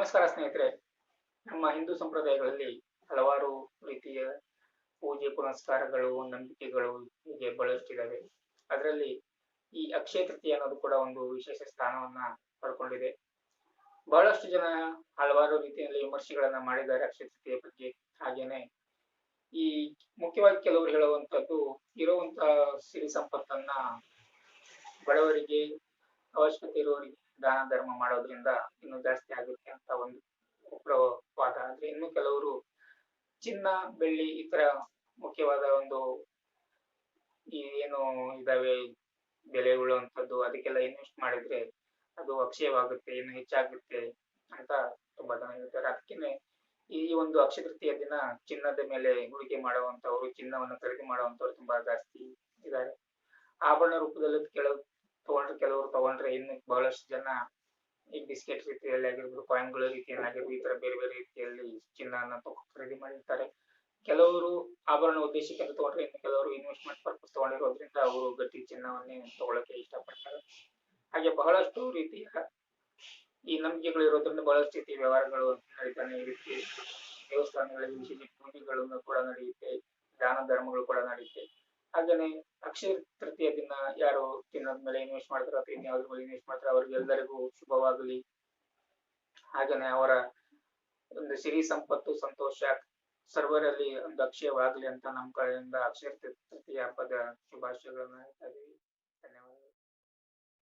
ನಮಸ್ಕಾರ ಸ್ನೇಹಿತರೆ. ನಮ್ಮ ಹಿಂದೂ ಸಂಪ್ರದಾಯಗಳಲ್ಲಿ ಹಲವಾರು ರೀತಿಯ ಪೂಜೆ ಪುನಸ್ಕಾರಗಳು, ನಂಬಿಕೆಗಳು ಹೀಗೆ ಬಳಸುತ್ತಿದ್ದಾವೆ ಅದರಲ್ಲಿ ಈ ಅಕ್ಷಯ ತೃತೀಯ ಅನ್ನೋದು ಕೂಡ ಒಂದು ವಿಶೇಷ ಸ್ಥಾನವನ್ನ ಪಡ್ಕೊಂಡಿದೆ. ಬಹಳಷ್ಟು ಜನ ಹಲವಾರು ರೀತಿಯಲ್ಲಿ ವಿಮರ್ಶೆಗಳನ್ನ ಮಾಡಿದ್ದಾರೆ ಅಕ್ಷಯ ತೃತೀಯ ಬಗ್ಗೆ. ಹಾಗೇನೆ ಈ ಮುಖ್ಯವಾಗಿ ಕೆಲವರು ಹೇಳುವಂತದ್ದು ಇರುವಂತಹ ಸಿರಿ ಸಂಪತ್ತನ್ನ ಬಡವರಿಗೆ ಅವಶ್ಯಕತೆ ಇರುವವರಿಗೆ ದಾನ, ಧರ್ಮ ಮಾಡೋದ್ರಿಂದ ಇನ್ನು ಜಾಸ್ತಿ ಆಗುತ್ತೆ ಅಂತ ಒಂದು ವಾದ. ಆದ್ರೆ ಇನ್ನು ಕೆಲವರು ಚಿನ್ನ, ಬೆಳ್ಳಿ ಈ ತರ ಮುಖ್ಯವಾದ ಒಂದು ಈ ಏನು ಇದಾವೆ, ಬೆಲೆ ಅಂತದ್ದು ಅದಕ್ಕೆಲ್ಲ ಇನ್ವೆಸ್ಟ್ ಮಾಡಿದ್ರೆ ಅದು ಅಕ್ಷಯವಾಗುತ್ತೆ, ಇನ್ನು ಹೆಚ್ಚಾಗುತ್ತೆ ಅಂತ ತುಂಬಾ ಜನ ಹೇಳ್ತಾರೆ. ಅದಕ್ಕೇನೆ ಈ ಒಂದು ಅಕ್ಷಯ ತೃತೀಯ ದಿನ ಚಿನ್ನದ ಮೇಲೆ ಹೂಡಿಕೆ ಮಾಡುವಂತವ್ರು, ಚಿನ್ನವನ್ನು ಖರೀದಿ ಮಾಡುವಂತವ್ರು ತುಂಬಾ ಜಾಸ್ತಿ ಇದ್ದಾರೆ. ಆಭರಣ ರೂಪದಲ್ಲಿ ಕೆಲವು ಕೆಲವರು ತಗೊಂಡ್ರೆ ಇನ್ನು ಬಹಳಷ್ಟು ಜನ ಈ ಬಿಸ್ಕೆಟ್ ರೀತಿಯಲ್ಲಿ ಆಗಿರ್ಬೋದು ಕಾಯಿನ್ಗಳ ರೀತಿಯಲ್ಲಿ ಆಗಿರ್ಬೋದು, ಈ ತರ ಬೇರೆ ಬೇರೆ ರೀತಿಯಲ್ಲಿ ಚಿನ್ನ ಖರೀದಿ ಮಾಡಿರ್ತಾರೆ. ಕೆಲವರು ಆಭರಣ ಉದ್ದೇಶಕ್ಕೆ ತಗೊಂಡ್ರೆ ಇನ್ನು ಕೆಲವರು ಇನ್ವೆಸ್ಟ್ಮೆಂಟ್ ಪರ್ಪಸ್ ತಗೊಂಡಿರೋದ್ರಿಂದ ಅವರು ಗಟ್ಟಿ ಚಿನ್ನವನ್ನೇ ತಗೊಳಕ್ಕೆ ಇಷ್ಟಪಡ್ತಾರೆ. ಹಾಗೆ ಬಹಳಷ್ಟು ರೀತಿಯ ಈ ನಂಬಿಕೆಗಳು ಇರೋದ್ರಿಂದ ಬಹಳಷ್ಟು ರೀತಿಯ ವ್ಯವಹಾರಗಳು ನಡೀತಾನೆ ರೀತಿ ದೇವಸ್ಥಾನಗಳಲ್ಲಿ ವಿಶೇಷ ಪೂಜೆಗಳನ್ನು ಕೂಡ ನಡೆಯುತ್ತೆ, ದಾನ ಧರ್ಮಗಳು ಕೂಡ ನಡೆಯುತ್ತೆ. ಹಾಗೇನೆ ಅಕ್ಷಯ ತೃತೀಯ ದಿನ ಯಾರು ತಿನ್ನದ ಮೇಲೆ ಇನ್ವೆಸ್ಟ್ ಮಾಡ್ತಾರೋ ಅಥವಾ ಇನ್ಯಾವ್ದ್ರ ಮೇಲೆ ಇನ್ವೆಸ್ಟ್ ಮಾಡ್ತಾರೆ ಅವ್ರಿಗೆಲ್ಲರಿಗೂ ಶುಭವಾಗಲಿ. ಹಾಗೇನೆ ಅವರ ಒಂದು ಸಿರಿ ಸಂಪತ್ತು, ಸಂತೋಷ ಸರ್ವರಲ್ಲಿ ಒಂದು ಅಕ್ಷಯವಾಗಲಿ ಅಂತ ನಮ್ಮ ಕಡೆಯಿಂದ ಅಕ್ಷಯ ತೃತೀಯ ಹಬ್ಬದ ಶುಭಾಶಯಗಳನ್ನ